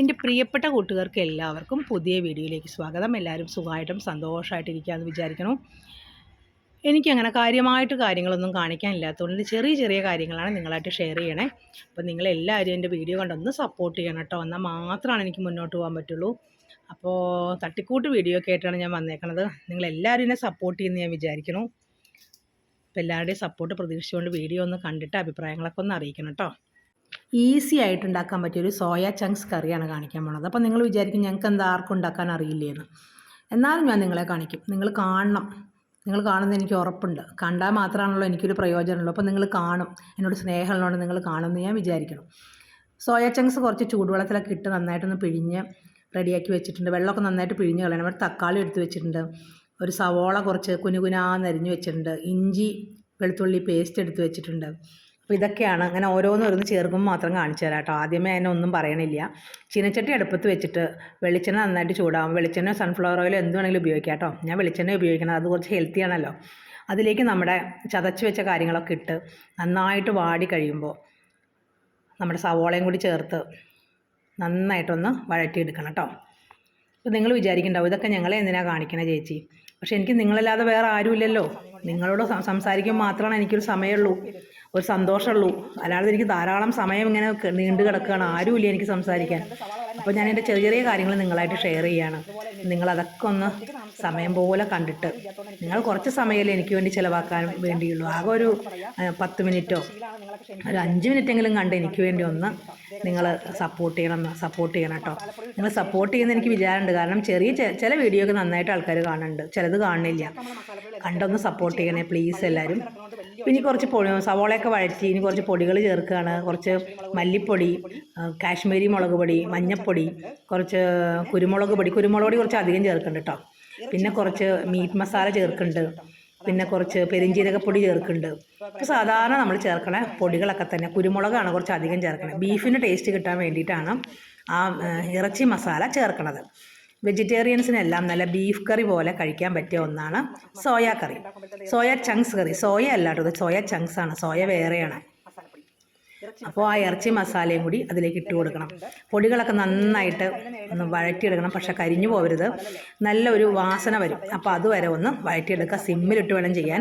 എന്റെ പ്രിയപ്പെട്ട കൂട്ടുകാർക്ക് എല്ലാവർക്കും പുതിയ വീഡിയോയിലേക്ക് സ്വാഗതം. എല്ലാവരും സുഖമായിട്ടും സന്തോഷമായിട്ടിരിക്കുകയെന്ന് വിചാരിക്കണം എനിക്കങ്ങനെ കാര്യമായിട്ട് കാര്യങ്ങളൊന്നും കാണിക്കാനില്ലാത്തതുകൊണ്ട് ചെറിയ ചെറിയ കാര്യങ്ങളാണ് നിങ്ങളായിട്ട് ഷെയർ ചെയ്യണേ. അപ്പോൾ നിങ്ങളെല്ലാവരും എന്റെ വീഡിയോ കണ്ടൊന്ന് സപ്പോർട്ട് ചെയ്യണം കേട്ടോ. എന്നാൽ മാത്രമാണ് എനിക്ക് മുന്നോട്ട് പോകാൻ പറ്റുള്ളൂ. അപ്പോൾ തട്ടിക്കൂട്ട് വീഡിയോ ഒക്കെ ആയിട്ടാണ് ഞാൻ വന്നേക്കണത്. നിങ്ങളെല്ലാവരും എന്നെ സപ്പോർട്ട് ചെയ്യുമെന്ന് ഞാൻ വിചാരിക്കണം അപ്പോൾ എല്ലാവരുടെയും സപ്പോർട്ട് പ്രതീക്ഷിച്ചുകൊണ്ട് വീഡിയോ ഒന്ന് കണ്ടിട്ട് അഭിപ്രായങ്ങളൊക്കെ ഒന്ന് അറിയിക്കണം കേട്ടോ. ഈസി ആയിട്ട് ഉണ്ടാക്കാൻ പറ്റിയ ഒരു സോയ ചങ്ക്സ് കറിയാണ് കാണിക്കാൻ പോണത്. അപ്പോൾ നിങ്ങൾ വിചാരിക്കും ഞങ്ങൾക്ക് എന്താ ആർക്കും ഉണ്ടാക്കാൻ അറിയില്ലേന്ന്. എന്നാലും ഞാൻ നിങ്ങളെ കാണിക്കും. നിങ്ങൾ കാണണം. നിങ്ങൾ കാണുന്നത് എനിക്ക് ഉറപ്പുണ്ട്. കണ്ടാൽ മാത്രമാണല്ലോ എനിക്കൊരു പ്രയോജനമുള്ളൂ. അപ്പോൾ നിങ്ങൾ കാണും. എന്നോട് സ്നേഹമുള്ളതുകൊണ്ട് നിങ്ങൾ കാണുമെന്ന് ഞാൻ വിചാരിക്കണം. സോയ ചങ്ക്സ് കുറച്ച് ചൂടുവെള്ളത്തിലൊക്കെ ഇട്ട് നന്നായിട്ടൊന്ന് പിഴിഞ്ഞ് റെഡിയാക്കി വെച്ചിട്ടുണ്ട്. വെള്ളമൊക്കെ നന്നായിട്ട് പിഴിഞ്ഞ് കളയണം. ഒരു തക്കാളി എടുത്ത് വെച്ചിട്ടുണ്ട്. ഒരു സവോള കുറച്ച് കുനുകുനാന്ന് അരിഞ്ഞ് വെച്ചിട്ടുണ്ട്. ഇഞ്ചി വെളുത്തുള്ളി പേസ്റ്റ് എടുത്ത് വെച്ചിട്ടുണ്ട്. അപ്പോൾ ഇതൊക്കെയാണ് അങ്ങനെ ഓരോന്നോരോന്ന് ചേർക്കുമ്പോൾ മാത്രം കാണിച്ചു തരാം കേട്ടോ. ആദ്യമേ അതിനെ ഒന്നും പറയണില്ല. ചീനച്ചട്ടി അടുപ്പത്ത് വെച്ചിട്ട് വെളിച്ചെണ്ണ നന്നായിട്ട് ചൂടാകും വെളിച്ചെണ്ണ സൺഫ്ലവർ ഓയിൽ എന്ത് വേണമെങ്കിലും ഉപയോഗിക്കാം കേട്ടോ. ഞാൻ വെളിച്ചെണ്ണ ഉപയോഗിക്കണം അത് കുറച്ച് ഹെൽത്തി ആണല്ലോ. അതിലേക്ക് നമ്മുടെ ചതച്ച് വെച്ച കാര്യങ്ങളൊക്കെ ഇട്ട് നന്നായിട്ട് വാടി കഴിയുമ്പോൾ നമ്മുടെ സവോളയും കൂടി ചേർത്ത് നന്നായിട്ടൊന്ന് വഴറ്റിയെടുക്കണം കേട്ടോ. അപ്പോൾ നിങ്ങൾ വിചാരിക്കണ്ടാവും ഇതൊക്കെ ഞങ്ങളെ എന്തിനാണ് കാണിക്കണേ ചേച്ചി? പക്ഷേ എനിക്ക് നിങ്ങളല്ലാതെ വേറെ ആരുമില്ലല്ലോ. നിങ്ങളോട് സംസാരിക്കാൻ മാത്രമാണ് എനിക്കൊരു സമയമുള്ളൂ. ഒരു സന്തോഷമുള്ളൂ. അല്ലാതെ എനിക്ക് ധാരാളം സമയം ഇങ്ങനെ നീണ്ടു കിടക്കുകയാണ്. ആരുമില്ല എനിക്ക് സംസാരിക്കാൻ. അപ്പോൾ ഞാൻ എന്റെ ചെറിയ ചെറിയ കാര്യങ്ങൾ നിങ്ങളായിട്ട് ഷെയർ ചെയ്യാണ്. നിങ്ങളതൊക്കെ ഒന്ന് സമയം പോലെ കണ്ടിട്ട്. നിങ്ങൾ കുറച്ച് സമയമല്ലേ എനിക്ക് വേണ്ടി ചിലവാക്കാൻ വേണ്ടിയുള്ളൂ. ആകെ ഒരു പത്ത് മിനിറ്റോ ഒരു അഞ്ച് മിനിറ്റെങ്കിലും കണ്ട് എനിക്ക് വേണ്ടി ഒന്ന് നിങ്ങൾ സപ്പോർട്ട് ചെയ്യണം സപ്പോർട്ട് ചെയ്യണം കേട്ടോ നിങ്ങൾ സപ്പോർട്ട് ചെയ്യുന്ന എനിക്ക് വിചാരമുണ്ട്. കാരണം ചെറിയ ചില വീഡിയോ ഒക്കെ നന്നായിട്ട് ആൾക്കാർ കാണുന്നുണ്ട്. ചിലത് കാണുന്നില്ല. കണ്ടൊന്ന് സപ്പോർട്ട് ചെയ്യണേ പ്ലീസ് എല്ലാവരും ഇനി കുറച്ച് പൊടി സവോളയൊക്കെ വഴറ്റി ഇനി കുറച്ച് പൊടികൾ ചേർക്കുകയാണ്. കുറച്ച് മല്ലിപ്പൊടി കാശ്മീരി മുളക് പൊടി മഞ്ഞൾപ്പൊടി കുറച്ച് കുരുമുളക് പൊടി. കുരുമുളക് പൊടി കുറച്ച് അധികം ചേർക്കുന്നുണ്ട് കേട്ടോ. പിന്നെ കുറച്ച് മീറ്റ് മസാല ചേർക്കുന്നുണ്ട്. പിന്നെ കുറച്ച് പെരിഞ്ജീരകപ്പൊടി ചേർക്കുന്നുണ്ട്. ഇപ്പോൾ സാധാരണ നമ്മൾ ചേർക്കണ പൊടികളൊക്കെ തന്നെ കുരുമുളകാണ് കുറച്ച് അധികം ചേർക്കണത്. ബീഫിന് ടേസ്റ്റ് കിട്ടാൻ വേണ്ടിയിട്ടാണ് ആ, ഇറച്ചി മസാല ചേർക്കണത്. വെജിറ്റേറിയൻസിനെല്ലാം നല്ല ബീഫ് കറി പോലെ കഴിക്കാൻ പറ്റിയ ഒന്നാണ് soya curry soya chunks curry soya അല്ല സോയ ചങ്ക്സ് ആണ്. സോയ വേറെയാണ്. അപ്പോൾ ആ ഇറച്ചി മസാലയും കൂടി അതിലേക്ക് ഇട്ട് കൊടുക്കണം. പൊടികളൊക്കെ നന്നായിട്ട് ഒന്ന് വഴറ്റിയെടുക്കണം. പക്ഷെ കരിഞ്ഞു പോകരുത് നല്ലൊരു വാസന വരും. അപ്പോൾ അതുവരെ ഒന്ന് വഴറ്റിയെടുക്കുക. സിമ്മിലിട്ട് വേണം ചെയ്യാൻ.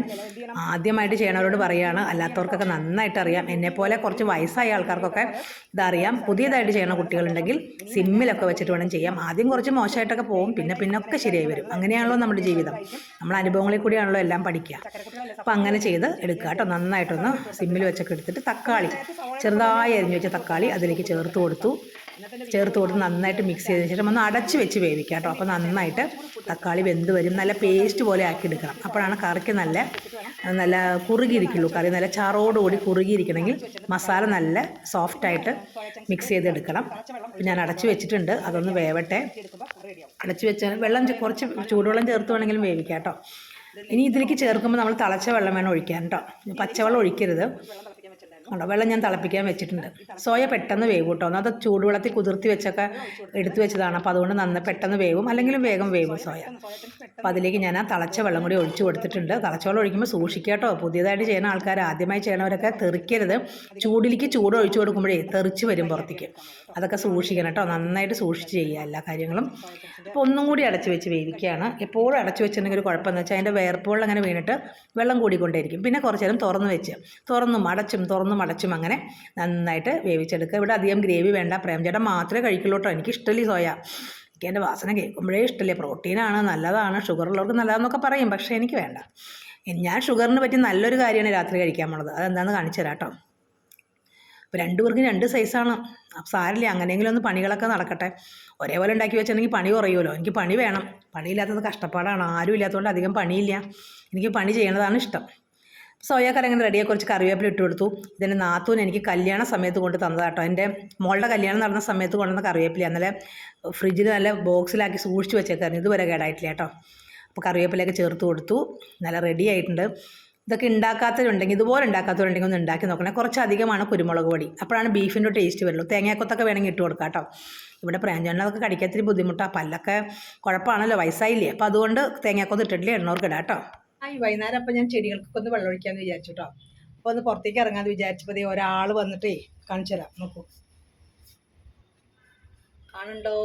ആദ്യമായിട്ട് ചെയ്യണവരോട് പറയുകയാണ് അല്ലാത്തവർക്കൊക്കെ നന്നായിട്ട് അറിയാം. എന്നെപ്പോലെ കുറച്ച് വയസ്സായ ആൾക്കാർക്കൊക്കെ ഇതറിയാം. പുതിയതായിട്ട് ചെയ്യണ കുട്ടികളുണ്ടെങ്കിൽ സിമ്മിലൊക്കെ വെച്ചിട്ട് വേണം ചെയ്യാം. ആദ്യം കുറച്ച് മോശമായിട്ടൊക്കെ പോകും. പിന്നെ പിന്നെ ഒക്കെ ശരിയായി വരും. അങ്ങനെയാണല്ലോ നമ്മുടെ ജീവിതം. നമ്മൾ അനുഭവങ്ങളിൽ കൂടിയാണല്ലോ എല്ലാം പഠിക്കുക. അപ്പോൾ അങ്ങനെ ചെയ്ത് എടുക്കുക കേട്ടോ. നന്നായിട്ടൊന്ന് സിമ്മിൽ വെച്ചൊക്കെ എടുത്തിട്ട് തക്കാളി. ചെറുതായി അരിഞ്ഞു വെച്ച തക്കാളി അതിലേക്ക് ചേർത്ത് കൊടുത്തു. ചേർത്ത് കൊടുത്ത് നന്നായിട്ട് മിക്സ് ചെയ്തതിന് ശേഷം ഒന്ന് അടച്ച് വെച്ച് വേവിക്കാം കേട്ടോ. അപ്പോൾ നന്നായിട്ട് തക്കാളി വെന്ത് വരും. നല്ല പേസ്റ്റ് പോലെ ആക്കി എടുക്കണം. അപ്പോഴാണ് കറിക്ക് നല്ല നല്ല കുറുകിയിരിക്കുള്ളൂ. കറി നല്ല ചാറോടുകൂടി കുറുകിയിരിക്കണമെങ്കിൽ മസാല നല്ല സോഫ്റ്റായിട്ട് മിക്സ് ചെയ്തെടുക്കണം. അപ്പം ഞാൻ അടച്ച് വെച്ചിട്ടുണ്ട്. അതൊന്ന് വേവട്ടെ. അടച്ച് വെച്ചാൽ വെള്ളം കുറച്ച് ചൂടുവെള്ളം ചേർത്ത് വേണമെങ്കിലും വേവിക്കാം കേട്ടോ. ഇനി ഇതിലേക്ക് ചേർക്കുമ്പോൾ നമ്മൾ തിളച്ച വെള്ളം വേണം ഒഴിക്കാൻ കേട്ടോ. പച്ചവെള്ളം ഒഴിക്കരുത്. ഉണ്ടോ? വെള്ളം ഞാൻ തിളപ്പിക്കാൻ വെച്ചിട്ടുണ്ട്. സോയ പെട്ടെന്ന് വേവും കേട്ടോ അത് ചൂടുവെള്ളത്തിൽ കുതിർത്തി വെച്ചൊക്കെ എടുത്തു വെച്ചതാണ്. അപ്പോൾ അതുകൊണ്ട് നന്ന പെട്ടെന്ന് വേവും. അല്ലെങ്കിലും വേഗം വേവും സോയ. അപ്പോൾ അതിലേക്ക് ഞാൻ ആ തിളച്ച വെള്ളം കൂടി ഒഴിച്ചു കൊടുത്തിട്ടുണ്ട്. തിളച്ച വെള്ളം ഒഴിക്കുമ്പോൾ സൂക്ഷിക്കുക പുതിയതായിട്ട് ചെയ്യുന്ന ആൾക്കാർ ആദ്യമായി ചെയ്യണവരൊക്കെ തെറിക്കരുത്. ചൂടിലേക്ക് ചൂട് ഒഴിച്ചു കൊടുക്കുമ്പോഴേ തെറിച്ച് വരും പുറത്തേക്ക്. അതൊക്കെ സൂക്ഷിക്കണം കേട്ടോ. നന്നായിട്ട് സൂക്ഷിച്ച് ചെയ്യുക എല്ലാ കാര്യങ്ങളും. അപ്പോൾ ഒന്നും കൂടി അടച്ച് വെച്ച് വേവിക്കുകയാണ്. എപ്പോഴും അടച്ച് വെച്ചിട്ടുണ്ടെങ്കിൽ ഒരു കുഴപ്പമെന്ന് വെച്ചാൽ അതിന്റെ വേർപ്പുകൾ അങ്ങനെ വീണിട്ട് വെള്ളം കൂടിക്കൊണ്ടേയിരിക്കും. പിന്നെ കുറച്ച് നേരം തുറന്ന് വെച്ച്. തുറന്നും അടച്ചും തുറന്നും അടച്ചും അങ്ങനെ നന്നായിട്ട് വേവിച്ചെടുക്കുക. ഇവിടെ അധികം ഗ്രേവി വേണ്ട. പ്രേംചേട്ടൻ മാത്രമേ കഴിക്കുള്ളൂ കേട്ടോ. എനിക്ക് ഇഷ്ടമല്ലേ സോയ? എനിക്ക് എന്റെ വാസന കേൾക്കുമ്പോഴേ ഇഷ്ടമല്ലേ? പ്രോട്ടീനാണ് നല്ലതാണ്. ഷുഗർ ഉള്ളവർക്ക് നല്ലതാണെന്നൊക്കെ പറയും പക്ഷേ എനിക്ക് വേണ്ട. ഞാൻ ഷുഗറിന് പറ്റി നല്ലൊരു കാര്യമാണ് രാത്രി കഴിക്കാൻ പോണത്. അതെന്താണെന്ന് കാണിച്ചു തരാം കേട്ടോ. അപ്പോൾ രണ്ടുപേർക്കും രണ്ട് സൈസാണ്. അപ്പോൾ സാരില്ല അങ്ങനെയെങ്കിലും ഒന്ന് പണികളൊക്കെ നടക്കട്ടെ. ഒരേപോലെ ഉണ്ടാക്കി വെച്ചിട്ടുണ്ടെങ്കിൽ പണി കുറയുമല്ലോ. എനിക്ക് പണി വേണം. പണിയില്ലാത്തത് കഷ്ടപ്പാടാണ്. ആരും ഇല്ലാത്തതുകൊണ്ട് അധികം പണിയില്ല. എനിക്ക് പണി ചെയ്യണതാണ് ഇഷ്ടം. സോയാക്കറി അങ്ങനെ റെഡിയാക്കി കുറച്ച് കറിവേപ്പില ഇട്ട് കൊടുത്തു. ഇതിന്റെ നാത്തൂൻ എനിക്ക് കല്യാണ സമയത്ത് കൊണ്ട് തന്നതാട്ടോ. എന്റെ മോളുടെ കല്യാണം നടന്ന സമയത്ത് കൊണ്ടുവന്ന കറിവേപ്പില ഇന്നലെ ഫ്രിഡ്ജിൽ നല്ല ബോക്സിലാക്കി സൂക്ഷിച്ച് വെച്ചേക്കായിരുന്നു. ഇതുവരെ കേടായിട്ടില്ല കേട്ടോ. അപ്പോൾ കറിവേപ്പിലയൊക്കെ ചേർത്ത് കൊടുത്തു. നല്ല റെഡി ആയിട്ടുണ്ട്. ഇതൊക്കെ ഉണ്ടാക്കാത്തവരുണ്ടെങ്കിൽ ഇതുപോലെ ഉണ്ടാക്കാത്തവരുണ്ടെങ്കിൽ ഒന്ന് ഉണ്ടാക്കി നോക്കണേ. കുറച്ചധികമാണ് കുരുമുളക് പൊടി. അപ്പോഴാണ് ബീഫിന്റെ ടേസ്റ്റ് വരുള്ളൂ. തേങ്ങാക്കൊത്തൊക്കെ വേണമെങ്കിൽ ഇട്ട് കൊടുക്കാം കേട്ടോ. ഇവിടെ പ്രാഞ്ചണ്ണതൊക്കെ കടിക്കാത്തിരി ബുദ്ധിമുട്ടാണ് പല്ലൊക്കെ കുഴപ്പമാണല്ലോ. വയസ്സായില്ലേ. അപ്പോൾ അതുകൊണ്ട് തേങ്ങാക്കൊത്ത് ഇട്ടിട്ടില്ല. എണ്ണൂർക്ക് ഇടാം കേട്ടോ. ഈ വൈകുന്നേരം അപ്പം ഞാൻ ചെടികൾക്കൊക്കെ ഒന്ന് വെള്ളം ഒഴിക്കാമെന്ന് വിചാരിച്ചു കേട്ടോ അപ്പോൾ ഒന്ന് പുറത്തേക്ക് ഇറങ്ങാമെന്ന് വിചാരിച്ചപ്പോ ഒരാൾ വന്നിട്ടേ കാണിച്ചു തരാം. നോക്കൂ. കാണുണ്ടോ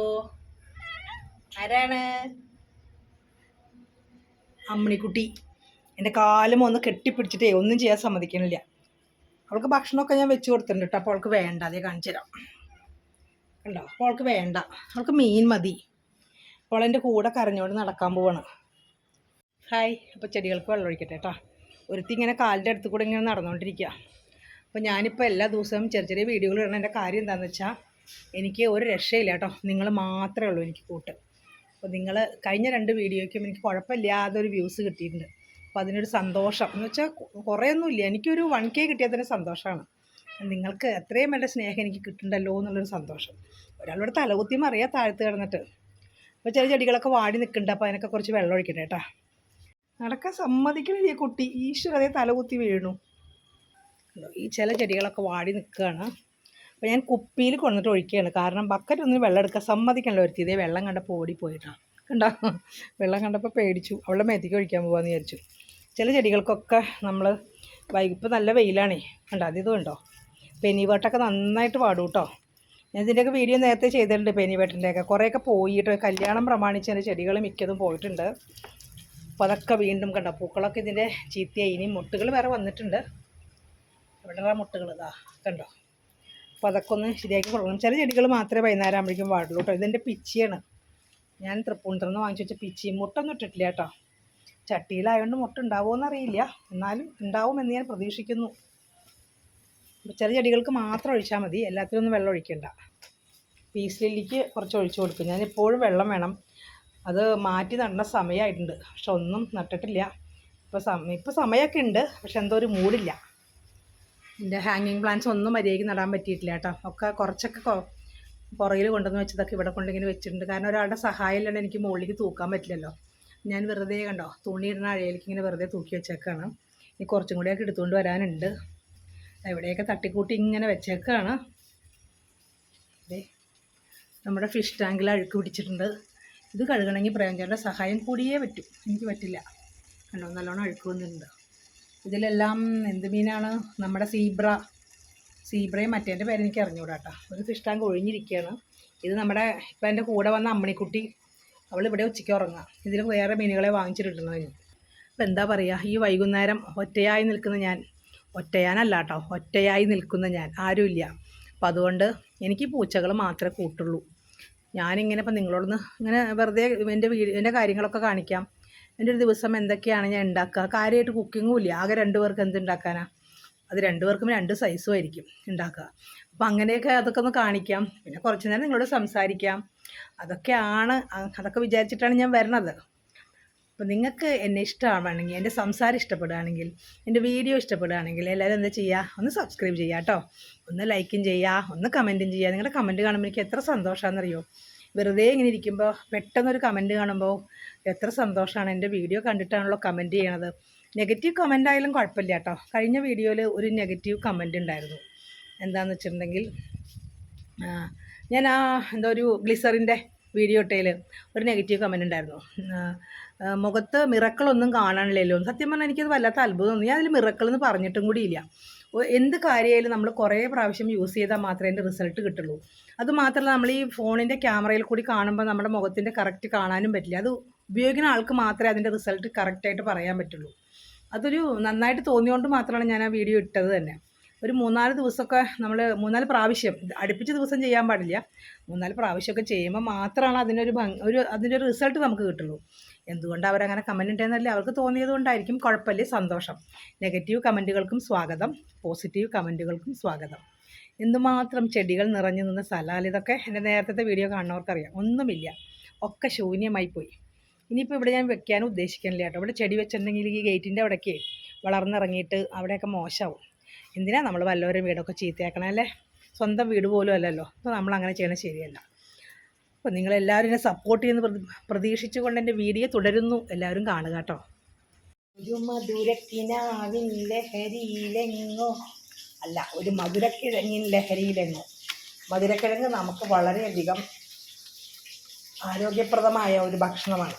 ആരാണ്? അമ്മിണിക്കുട്ടി. എന്റെ കാലും ഒന്ന് കെട്ടിപ്പിടിച്ചിട്ടേ ഒന്നും ചെയ്യാൻ സമ്മതിക്കണില്ല. അവൾക്ക് ഭക്ഷണമൊക്കെ ഞാൻ വെച്ച് കൊടുത്തിട്ടുണ്ട് കേട്ടോ. അപ്പോൾ അവൾക്ക് വേണ്ട. അതേ കാണിച്ചു തരാം. കണ്ടോ? അപ്പോൾ അവൾക്ക് വേണ്ട. അവൾക്ക് മീൻ മതി. അപ്പോൾ എന്റെ കൂടെ കരഞ്ഞുകൊണ്ട് നടക്കാൻ പോവാണ്. ഹായ് അപ്പോൾ ചെടികൾക്ക് വെള്ളം ഒഴിക്കട്ടെ കേട്ടോ. ഒരുത്തി ഇങ്ങനെ കാലിന്റെ അടുത്ത് കൂടെ ഇങ്ങനെ നടന്നുകൊണ്ടിരിക്കുക അപ്പോൾ ഞാനിപ്പോൾ എല്ലാ ദിവസവും ചെറിയ ചെറിയ വീഡിയോകൾ ഇടണം. എന്റെ കാര്യം എന്താണെന്ന് വെച്ചാൽ എനിക്ക് ഒരു രക്ഷയില്ല കേട്ടോ. നിങ്ങൾ മാത്രമേ ഉള്ളൂ എനിക്ക് കൂട്ട്. അപ്പോൾ നിങ്ങൾ കഴിഞ്ഞ രണ്ട് വീഡിയോയ്ക്കും എനിക്ക് കുഴപ്പമില്ലാതെ ഒരു വ്യൂസ് കിട്ടിയിട്ടുണ്ട്. അപ്പോൾ അതിനൊരു സന്തോഷം. എന്ന് വെച്ചാൽ കുറേയൊന്നുമില്ല. എനിക്കൊരു വൺ കെ കിട്ടിയാൽ തന്നെ സന്തോഷമാണ്. നിങ്ങൾക്ക് എത്രയും വേണ്ട സ്നേഹം എനിക്ക് കിട്ടുന്നുണ്ടല്ലോ എന്നുള്ളൊരു സന്തോഷം. ഒരാളോട് തലകുത്തി മറിയാ താഴ്ത്ത് കിടന്നിട്ട്. അപ്പോൾ ചെറിയ ചെടികളൊക്കെ വാടി നിൽക്കുന്നുണ്ട്. അപ്പോൾ അതിനൊക്കെ കുറച്ച് വെള്ളം ഒഴിക്കട്ടെ കേട്ടോ. നടക്കാൻ സമ്മതിക്കണില്ല ഈ കുട്ടി. ഈശ്വരതയെ തലകുത്തി കണ്ടോ, ഈ ചില ചെടികളൊക്കെ വാടി നിൽക്കുകയാണ്. അപ്പോൾ ഞാൻ കുപ്പിയിൽ കൊണ്ടിട്ട് ഒഴിക്കുകയാണ്. കാരണം ബക്കറ്റ് ഒന്നും വെള്ളം എടുക്കാൻ സമ്മതിക്കണല്ലോ ഒരുത്തി. ഇതേ വെള്ളം കണ്ടപ്പോൾ ഓടിപ്പോയിട്ടാണ് കണ്ടോ? വെള്ളം കണ്ടപ്പോൾ പേടിച്ചു. അവളുടെ മേത്തേക്ക് ഒഴിക്കാൻ പോകാമെന്ന് വിചാരിച്ചു. ചില ചെടികൾക്കൊക്കെ നമ്മൾ വൈകിപ്പോൾ നല്ല വെയിലാണേ. കണ്ടോ? അത് കണ്ടോ പെനിവേട്ടൊക്കെ നന്നായിട്ട് പാടും കേട്ടോ ഞാൻ ഇതിന്റെയൊക്കെ വീഡിയോ നേരത്തെ ചെയ്തിട്ടുണ്ട് പെനിവേട്ടിന്റെയൊക്കെ കുറേയൊക്കെ പോയിട്ട് കല്യാണം പ്രമാണിച്ച് എന്റെ ചെടികൾ മിക്കതും പോയിട്ടുണ്ട്. അപ്പോൾ അതൊക്കെ വീണ്ടും കണ്ട? പൂക്കളൊക്കെ ഇതിന്റെ ചീത്തയായി. ഇനി മുട്ടുകൾ വേറെ വന്നിട്ടുണ്ട്. ഇവിടെ മുട്ടുകൾ ഇതാ കണ്ടോ? അപ്പോൾ അതൊക്കെ ഒന്ന് ശരിയാക്കി കൊടുക്കണം. ചില ചെടികൾ മാത്രമേ വൈകുന്നേരം ആകുമ്പോഴേക്കും പാടുള്ളൂ കേട്ടോ. ഇതെന്റെ പിച്ചിയാണ്. ഞാൻ തൃപ്പൂണിത്തുറന്ന് വാങ്ങിച്ചു വെച്ച പിച്ചി മുട്ടൊന്നും ഇട്ടിട്ടില്ല കേട്ടോ. ചട്ടിയിലായതുകൊണ്ട് മുട്ട ഉണ്ടാവുമോ അറിയില്ല എന്നാലും ഉണ്ടാവുമെന്ന് ഞാൻ പ്രതീക്ഷിക്കുന്നു. ചില ചെടികൾക്ക് മാത്രം ഒഴിച്ചാൽ മതി. എല്ലാത്തിനും ഒന്നും വെള്ളം ഒഴിക്കണ്ട. പീസ് ലില്ലിക്ക് കുറച്ച് ഒഴിച്ചു കൊടുക്കും. ഞാൻ എപ്പോഴും വെള്ളം വേണം. അത് മാറ്റി നടേണ്ട സമയമായിട്ടുണ്ട് പക്ഷെ ഒന്നും നട്ടിട്ടില്ല. ഇപ്പോൾ സമയം ഇപ്പോൾ സമയമൊക്കെ ഉണ്ട്. പക്ഷെ എന്തോ ഒരു മൂടില്ല. എന്റെ ഹാങ്ങിങ് പ്ലാന്റ്സ് ഒന്നും മര്യാദയ്ക്ക് നടാൻ പറ്റിയിട്ടില്ല കേട്ടോ. ഒക്കെ കുറച്ചൊക്കെ പുറകിൽ കൊണ്ടുവന്ന് വെച്ചതൊക്കെ ഇവിടെ കൊണ്ടിങ്ങനെ വെച്ചിട്ടുണ്ട്. കാരണം ഒരാളുടെ സഹായം ഇല്ലാണ്ട് എനിക്ക് മുകളിലേക്ക് തൂക്കാൻ പറ്റില്ലല്ലോ. ഞാൻ വെറുതെ കണ്ടോ തുണി ഇടുന്ന അഴയിലേക്ക് ഇങ്ങനെ വെറുതെ തൂക്കി വെച്ചേക്കാണ്. ഇനി കുറച്ചും കൂടിയൊക്കെ എടുത്തുകൊണ്ട് വരാനുണ്ട്. എവിടെയൊക്കെ തട്ടിക്കൂട്ടി ഇങ്ങനെ വെച്ചേക്കാണ്. നമ്മുടെ ഫിഷ് ടാങ്കിൽ അഴുക്ക് പിടിച്ചിട്ടുണ്ട്. ഇത് കഴുകണമെങ്കിൽ പ്രേംചേട്ടന്റെ സഹായം കൂടിയേ പറ്റൂ. എനിക്ക് പറ്റില്ല. കണ്ടോ? നല്ലോണം അഴുക്ക് വന്നിട്ടുണ്ട് ഇതിലെല്ലാം എന്ത് മീനാണ്? നമ്മുടെ സീബ്ര. സീബ്രയും മറ്റേന്റെ പേര് എനിക്ക് അറിഞ്ഞുകൂടാട്ടോ ഒരു ഫിഷ്ടാങ്ക് ഒഴിഞ്ഞിരിക്കുകയാണ്. ഇത് നമ്മുടെ ഇപ്പം എന്റെ കൂടെ വന്ന അമ്മണിക്കുട്ടി. അവൾ ഇവിടെ ഉച്ചയ്ക്ക് ഉറങ്ങുക. ഇതിൽ വേറെ മീനുകളെ വാങ്ങിച്ചിട്ടുണ്ടെന്ന് കഴിഞ്ഞു അപ്പം എന്താ പറയുക ഈ വൈകുന്നേരം ഒറ്റയായി നിൽക്കുന്ന ഞാൻ. ഒറ്റയാനല്ല കേട്ടോ ഒറ്റയായി നിൽക്കുന്ന ഞാൻ. ആരുമില്ല. അപ്പം അതുകൊണ്ട് എനിക്ക് പൂച്ചകൾ മാത്രമേ കൂട്ടുള്ളൂ. ഞാനിങ്ങനെ ഇപ്പം നിങ്ങളോടൊന്ന് ഇങ്ങനെ വെറുതെ എന്റെ വീട് എന്റെ കാര്യങ്ങളൊക്കെ കാണിക്കാം. എന്റെ ഒരു ദിവസം എന്തൊക്കെയാണ് ഞാൻ ഉണ്ടാക്കുക? കാര്യമായിട്ട് കുക്കിങ്ങും ഇല്ല. ആകെ രണ്ട് പേർക്ക് എന്ത് ഉണ്ടാക്കാനാ? അത് രണ്ട് പേർക്കും രണ്ട് സൈസും ആയിരിക്കും ഉണ്ടാക്കുക. അപ്പം അങ്ങനെയൊക്കെ അതൊക്കെ ഒന്ന് കാണിക്കാം. പിന്നെ കുറച്ച് നേരം നിങ്ങളോട് സംസാരിക്കാം. അതൊക്കെയാണ് അതൊക്കെ വിചാരിച്ചിട്ടാണ് ഞാൻ വരണത്. അപ്പോൾ നിങ്ങൾക്ക് എന്നെ ഇഷ്ടമാണെങ്കിൽ എന്റെ സംസാരം ഇഷ്ടപ്പെടുകയാണെങ്കിൽ എന്റെ വീഡിയോ ഇഷ്ടപ്പെടുകയാണെങ്കിൽ എല്ലാവരും എന്താ ചെയ്യുക ഒന്ന് സബ്സ്ക്രൈബ് ചെയ്യുക കേട്ടോ ഒന്ന് ലൈക്കും ചെയ്യുക ഒന്ന് കമന്റും ചെയ്യുക നിങ്ങളുടെ കമന്റ് കാണുമ്പോൾ എനിക്ക് എത്ര സന്തോഷമാണെന്നറിയോ വെറുതെ ഇങ്ങനെ ഇരിക്കുമ്പോൾ പെട്ടെന്നൊരു കമന്റ് കാണുമ്പോൾ എത്ര സന്തോഷമാണ് എന്റെ വീഡിയോ കണ്ടിട്ടാണല്ലോ കമന്റ് ചെയ്യണത്. നെഗറ്റീവ് കമന്റ് ആയാലും കുഴപ്പമില്ല കേട്ടോ കഴിഞ്ഞ വീഡിയോയിൽ ഒരു നെഗറ്റീവ് കമന്റ് ഉണ്ടായിരുന്നു. എന്താണെന്ന് വെച്ചിട്ടുണ്ടെങ്കിൽ ഞാൻ ആ എന്താ ഒരു ഗ്ലിസറിന്റെ വീഡിയോ ഇട്ടതിൽ ഒരു നെഗറ്റീവ് കമന്റ് ഉണ്ടായിരുന്നു. മുഖത്ത് മിറക്കളൊന്നും കാണാനില്ലല്ലോ. സത്യം പറഞ്ഞാൽ എനിക്കത് വല്ലാത്ത അത്ഭുതം. തോന്നി ഞാൻ അതിൽ മിറക്കൾ എന്ന് പറഞ്ഞിട്ടും കൂടിയില്ല. എന്ത് കാര്യമായാലും നമ്മൾ കുറേ പ്രാവശ്യം യൂസ് ചെയ്താൽ മാത്രമേ അതിന്റെ റിസൾട്ട് കിട്ടുള്ളൂ. അതുമാത്രമല്ല നമ്മൾ ഈ ഫോണിന്റെ ക്യാമറയിൽ കൂടി കാണുമ്പോൾ നമ്മുടെ മുഖത്തിന്റെ കറക്റ്റ് കാണാനും പറ്റില്ല. അത് ഉപയോഗിക്കുന്ന ആൾക്ക് മാത്രമേ അതിന്റെ റിസൾട്ട് കറക്റ്റായിട്ട് പറയാൻ പറ്റുള്ളൂ. അതൊരു നന്നായിട്ട് തോന്നിയോണ്ട് മാത്രമാണ് ഞാൻ ആ വീഡിയോ ഇട്ടത് തന്നെ. ഒരു മൂന്നാൽ ദിവസമൊക്കെ നമ്മൾ മൂന്നാൽ പ്രാവശ്യം അടുപ്പിച്ച ദിവസം ചെയ്യാൻ പാടില്ല. മൂന്നാൽ പ്രാവശ്യമൊക്കെ ചെയ്യുമ്പോൾ മാത്രമാണ് അതിനൊരു ഭംഗി ഒരു അതിന്റെ റിസൾട്ട് നമുക്ക് കിട്ടുള്ളൂ. എന്തുകൊണ്ട് അവരങ്ങനെ കമന്റ് ഉണ്ടെന്നല്ലേ അവർക്ക് തോന്നിയത് കൊണ്ടായിരിക്കും. കുഴപ്പമില്ല സന്തോഷം. നെഗറ്റീവ് കമന്റുകൾക്കും സ്വാഗതം. പോസിറ്റീവ് കമന്റുകൾക്കും സ്വാഗതം. എന്തുമാത്രം ചെടികൾ നിറഞ്ഞു നിന്ന സ്ഥലമാണ് ഇതൊക്കെ എന്റെ നേരത്തെ വീഡിയോ കാണുന്നവർക്കറിയാം. ഒന്നുമില്ല. ഒക്കെ ശൂന്യമായി പോയി. ഇനിയിപ്പോൾ ഇവിടെ ഞാൻ വെക്കാൻ ഉദ്ദേശിക്കുന്നില്ല കേട്ടോ. ഇവിടെ ചെടി വെച്ചിട്ടുണ്ടെങ്കിൽ ഈ ഗേറ്റിന്റെ അവിടേക്ക് വളർന്നിറങ്ങിയിട്ട് അവിടെയൊക്കെ മോശമാവും. എന്തിനാണ് നമ്മൾ വല്ലവരും വീടൊക്കെ ചീത്തയാക്കണം അല്ലേ? സ്വന്തം വീട് പോലും അല്ലല്ലോ. അപ്പോൾ നമ്മൾ അങ്ങനെ ശരിയല്ല. അപ്പോൾ നിങ്ങളെല്ലാവരും എന്നെ സപ്പോർട്ട് ചെയ്യുന്ന പ്രതി പ്രതീക്ഷിച്ചുകൊണ്ട് എന്റെ വീഡിയോ തുടരുന്നു. എല്ലാവരും കാണുക കേട്ടോ. ഒരു മധുരക്കിനാവിൻ ലഹരിയിലെങ്ങോ. അല്ല ഒരു മധുരക്കിഴങ്ങിൻ ലഹരിയിലെങ്ങോ. മധുരക്കിഴങ്ങ് നമുക്ക് വളരെയധികം ആരോഗ്യപ്രദമായ ഒരു ഭക്ഷണമാണ്.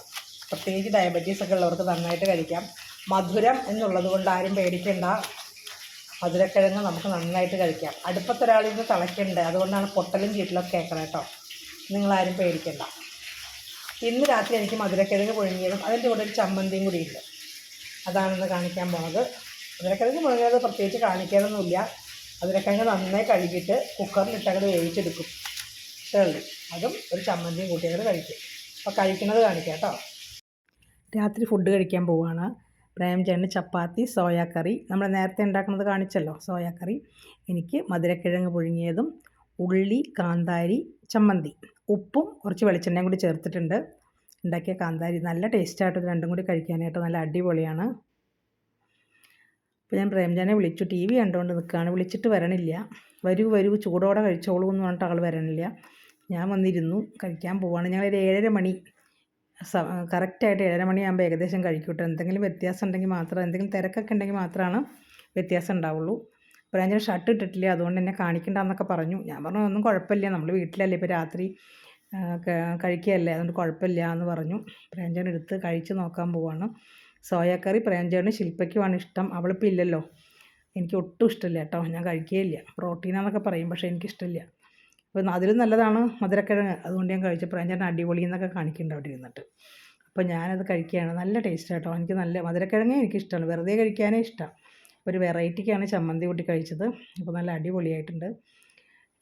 പ്രത്യേകിച്ച് ഡയബറ്റീസ് ഒക്കെ ഉള്ളവർക്ക് നന്നായിട്ട് കഴിക്കാം. മധുരം എന്നുള്ളത് കൊണ്ട് ആരും പേടിക്കേണ്ട. മധുരക്കിഴങ്ങ് നമുക്ക് നന്നായിട്ട് കഴിക്കാം. അടുപ്പത്തൊരാളിൽ നിന്ന് തിളയ്ക്കുന്നുണ്ട് അതുകൊണ്ടാണ് പൊട്ടലും ചീറ്റലൊക്കെ കേൾക്കണം കേട്ടോ. നിങ്ങളാരും പേടിക്കണ്ട. ഇന്ന് രാത്രി എനിക്ക് മധുരക്കിഴങ്ങ് പുഴുങ്ങിയതും അതിന്റെ കൂടെ ഒരു ചമ്മന്തിയും കൂടി ഉണ്ട്. അതാണെന്ന് കാണിക്കാൻ പോണത്. മധുരക്കിഴങ്ങ് പുഴുങ്ങിയത് പ്രത്യേകിച്ച് കാണിക്കാനൊന്നുമില്ല. മധുരക്കിഴങ്ങ് നന്നായി കഴുകിയിട്ട് കുക്കറിലിട്ടങ്ങട് വേവിച്ചെടുക്കും. തള്ളി അതും ഒരു ചമ്മന്തിയും കൂട്ടി അങ്ങോട്ട് കഴിക്കും. അപ്പോൾ കഴിക്കുന്നത് കാണിക്കാം കേട്ടോ. രാത്രി ഫുഡ് കഴിക്കാൻ പോവുകയാണ് പ്രേംചേട്ടന് ചപ്പാത്തി സോയാ കറി നമ്മൾ നേരത്തെ ഉണ്ടാക്കുന്നത് കാണിച്ചല്ലോ സോയാ കറി എനിക്ക് മധുരക്കിഴങ്ങ് പുഴുങ്ങിയതും ഉള്ളി കാന്താരി ചമ്മന്തി. ഉപ്പും കുറച്ച് വെളിച്ചെണ്ണയും കൂടി ചേർത്തിട്ടുണ്ട്. ഉണ്ടാക്കിയ കാന്താരി നല്ല ടേസ്റ്റായിട്ട് രണ്ടും കൂടി കഴിക്കാനായിട്ട് നല്ല അടിപൊളിയാണ്. അപ്പോൾ ഞാൻ പ്രേംജാനെ വിളിച്ചു. ടി വി കണ്ടുകൊണ്ട് നിൽക്കുകയാണ് വിളിച്ചിട്ട് വരണില്ല. വരൂ വരൂ ചൂടോടെ കഴിച്ചോളൂ എന്ന് പറഞ്ഞിട്ട് ആൾ വരണില്ല. ഞാൻ വന്നിരുന്നു. കഴിക്കാൻ പോവാണ്. ഞങ്ങളൊരു ഏഴര മണി കറക്റ്റായിട്ട് ഏഴര മണിയാകുമ്പോൾ ഏകദേശം കഴിക്കൂട്ടോ എന്തെങ്കിലും വ്യത്യാസം ഉണ്ടെങ്കിൽ മാത്രം എന്തെങ്കിലും തിരക്കൊക്കെ ഉണ്ടെങ്കിൽ മാത്രമാണ് വ്യത്യാസം ഉണ്ടാവുള്ളൂ. പ്രാഞ്ചിന് ഷർട്ട് ഇട്ടിട്ടില്ല? അതുകൊണ്ട് എന്നെ കാണിക്കണ്ടെന്നൊക്കെ പറഞ്ഞു. ഞാൻ പറഞ്ഞു ഒന്നും കുഴപ്പമില്ല. നമ്മൾ വീട്ടിലല്ലേ? ഇപ്പോൾ രാത്രി കഴിക്കുകയല്ലേ? അതുകൊണ്ട് കുഴപ്പമില്ല എന്ന് പറഞ്ഞു. പ്രേഞ്ചൻ എടുത്ത് കഴിച്ച് നോക്കാൻ പോവാണ്. സോയാക്കറി പ്രേഞ്ചേണ് ശില്പയ്ക്കുമാണ് ഇഷ്ടം. അവളിപ്പോൾ ഇല്ലല്ലോ. എനിക്ക് ഒട്ടും ഇഷ്ടമില്ല കേട്ടോ. ഞാൻ കഴിക്കുകയില്ല. പ്രോട്ടീനാന്നൊക്കെ പറയും പക്ഷേ എനിക്കിഷ്ടമില്ല. അപ്പോൾ അതിലും നല്ലതാണ് മധുരക്കിഴങ്ങ്. അതുകൊണ്ട് ഞാൻ കഴിച്ചു പ്രേഞ്ചേട്ടൻ അടിപൊളി എന്നൊക്കെ കാണിക്കുന്നുണ്ട് അവിടെ ഇരുന്നിട്ട്. അപ്പോൾ ഞാനത് കഴിക്കുകയാണ്. നല്ല ടേസ്റ്റ് കേട്ടോ. എനിക്ക് നല്ല മധുരക്കിഴങ്ങേ എനിക്കിഷ്ടമാണ്. വെറുതെ കഴിക്കാനേ ഇഷ്ടം. ഒരു വെറൈറ്റിക്കാണ് ചമ്മന്തി കൂട്ടി കഴിച്ചത്. അപ്പോൾ നല്ല അടിപൊളിയായിട്ടുണ്ട്.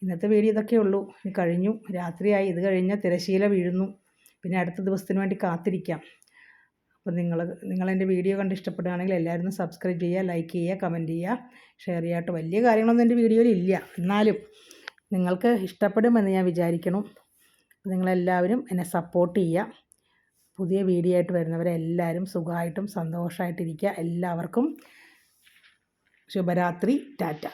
ഇന്നത്തെ വീഡിയോ ഇതൊക്കെ ഉള്ളൂ. കഴിഞ്ഞു. രാത്രിയായി. ഇത് കഴിഞ്ഞാൽ തിരശീല വീഴുന്നു. പിന്നെ അടുത്ത ദിവസത്തിന് വേണ്ടി കാത്തിരിക്കാം. അപ്പോൾ നിങ്ങൾ നിങ്ങളെന്റെ വീഡിയോ കണ്ട് ഇഷ്ടപ്പെടുകയാണെങ്കിൽ എല്ലാവരും സബ്സ്ക്രൈബ് ചെയ്യുക ലൈക്ക് ചെയ്യുക കമന്റ് ചെയ്യുക ഷെയർ ചെയ്യാട്ടോ വലിയ കാര്യങ്ങളൊന്നും എന്റെ വീഡിയോയിൽ ഇല്ല. എന്നാലും നിങ്ങൾക്ക് ഇഷ്ടപ്പെടുമെന്ന് ഞാൻ വിചാരിക്കണം നിങ്ങളെല്ലാവരും എന്നെ സപ്പോർട്ട് ചെയ്യുക. പുതിയ വീഡിയോ ആയിട്ട് വരുന്നവരെല്ലാവരും സുഖമായിട്ടും സന്തോഷമായിട്ടിരിക്കുക. എല്ലാവർക്കും ശുഭരാത്രി ടാറ്റ.